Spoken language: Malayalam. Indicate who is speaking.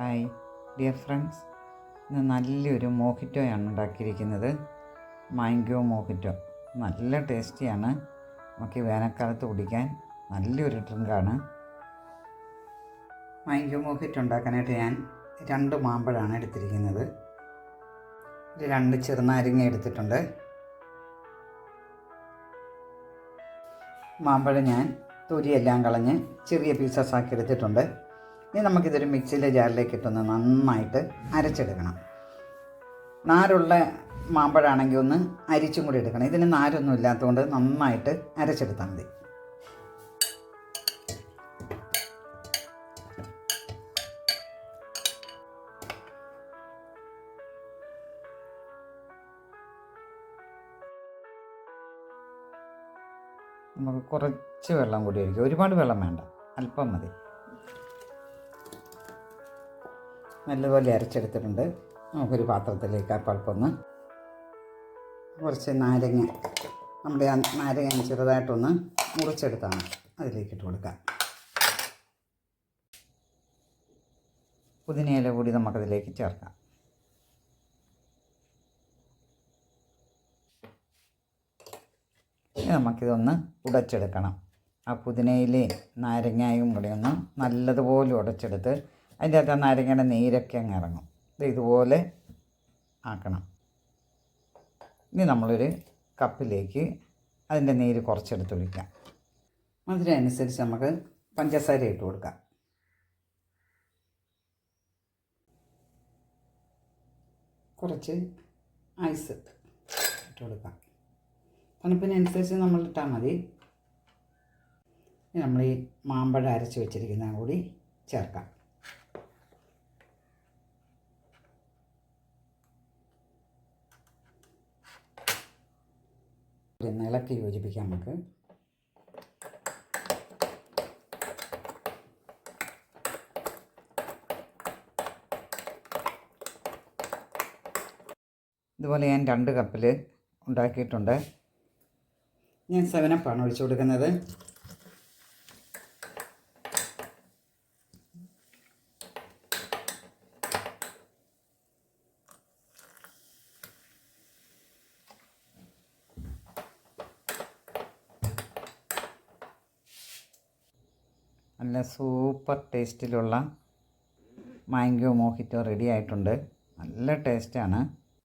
Speaker 1: Hi dear friends. ഇന്ന് നല്ലൊരു മോഹിറ്റോയാണ് ഉണ്ടാക്കിയിരിക്കുന്നത്. Mango mojito. നല്ല ടേസ്റ്റിയാണ് നമുക്ക് വേനൽക്കാലത്ത് കുടിക്കാൻ നല്ലൊരു ഡ്രിങ്കാണ് മാംഗോ മോഹിറ്റോ ഉണ്ടാക്കാനായിട്ട് ഞാൻ രണ്ട് മാമ്പഴമാണ് എടുത്തിരിക്കുന്നത്. രണ്ട് ചെറുനാരങ്ങ എടുത്തിട്ടുണ്ട്. മാമ്പഴം ഞാൻ തൊരിയെല്ലാം കളഞ്ഞ് ചെറിയ പീസസ് ആക്കി എടുത്തിട്ടുണ്ട്. ഇനി നമുക്കിതൊരു മിക്സിയിലെ ജാറിലേക്ക് ഇട്ടൊന്ന് നന്നായിട്ട് അരച്ചെടുക്കണം. നാരുള്ള മാമ്പഴമാണെങ്കിൽ ഒന്ന് അരിച്ചും കൂടി എടുക്കണം. ഇതിന് നാരൊന്നും ഇല്ലാത്തതുകൊണ്ട് നന്നായിട്ട് അരച്ചെടുത്താൽ മതി. നമുക്ക് കുറച്ച് വെള്ളം കൂടി ഒഴിക്കുക. ഒരുപാട് വെള്ളം വേണ്ട. അല്പം മതി. നല്ലപോലെ അരച്ചെടുത്തിട്ടുണ്ട്. നമുക്കൊരു പാത്രത്തിലേക്ക് ആ പൾപ്പൊന്ന് കുറച്ച് നാരങ്ങ നമ്മുടെ ആ നാരങ്ങ ചെറുതായിട്ടൊന്ന് മുറിച്ചെടുത്താണ് അതിലേക്ക് ഇട്ട് കൊടുക്കാം പുതിനയില കൂടി നമുക്കതിലേക്ക് ചേർക്കാം. നമുക്കിതൊന്ന് ഉടച്ചെടുക്കണം. ആ പുതിനയിലയും നാരങ്ങയും കൂടി ഒന്ന് നല്ലതുപോലെ ഉടച്ചെടുത്ത് അതിന്റെ അകത്ത് നാരങ്ങയുടെ നീരൊക്കെ അങ്ങ് ഇറങ്ങും. ഇത് ഇതുപോലെ ആക്കണം. ഇനി നമ്മളൊരു കപ്പിലേക്ക് അതിന്റെ നീര് കുറച്ചെടുത്ത് ഒഴിക്കാം. മധുരം അനുസരിച്ച് നമുക്ക് പഞ്ചസാര ഇട്ട് കൊടുക്കാം. കുറച്ച് ഐസ് ഇട്ട് കൊടുക്കാം. തണുപ്പിനനുസരിച്ച് നമ്മൾ ഇട്ടാൽ മതി. നമ്മൾ ഈ മാമ്പഴം അരച്ച് വെച്ചിരിക്കുന്ന കൂടി ചേർക്കാം. ഒന്ന് ഇളക്കി യോജിപ്പിക്കാം നമുക്ക്. ഇതുപോലെ ഞാൻ രണ്ട് കപ്പിൽ ഉണ്ടാക്കിയിട്ടുണ്ട്. ഞാൻ സെവനപ്പാണ് ഒഴിച്ചു കൊടുക്കുന്നത്. നല്ല സൂപ്പർ ടേസ്റ്റിലുള്ള മാംഗോ മോഹിറ്റോ റെഡി ആയിട്ടുണ്ട്. നല്ല ടേസ്റ്റാണ്.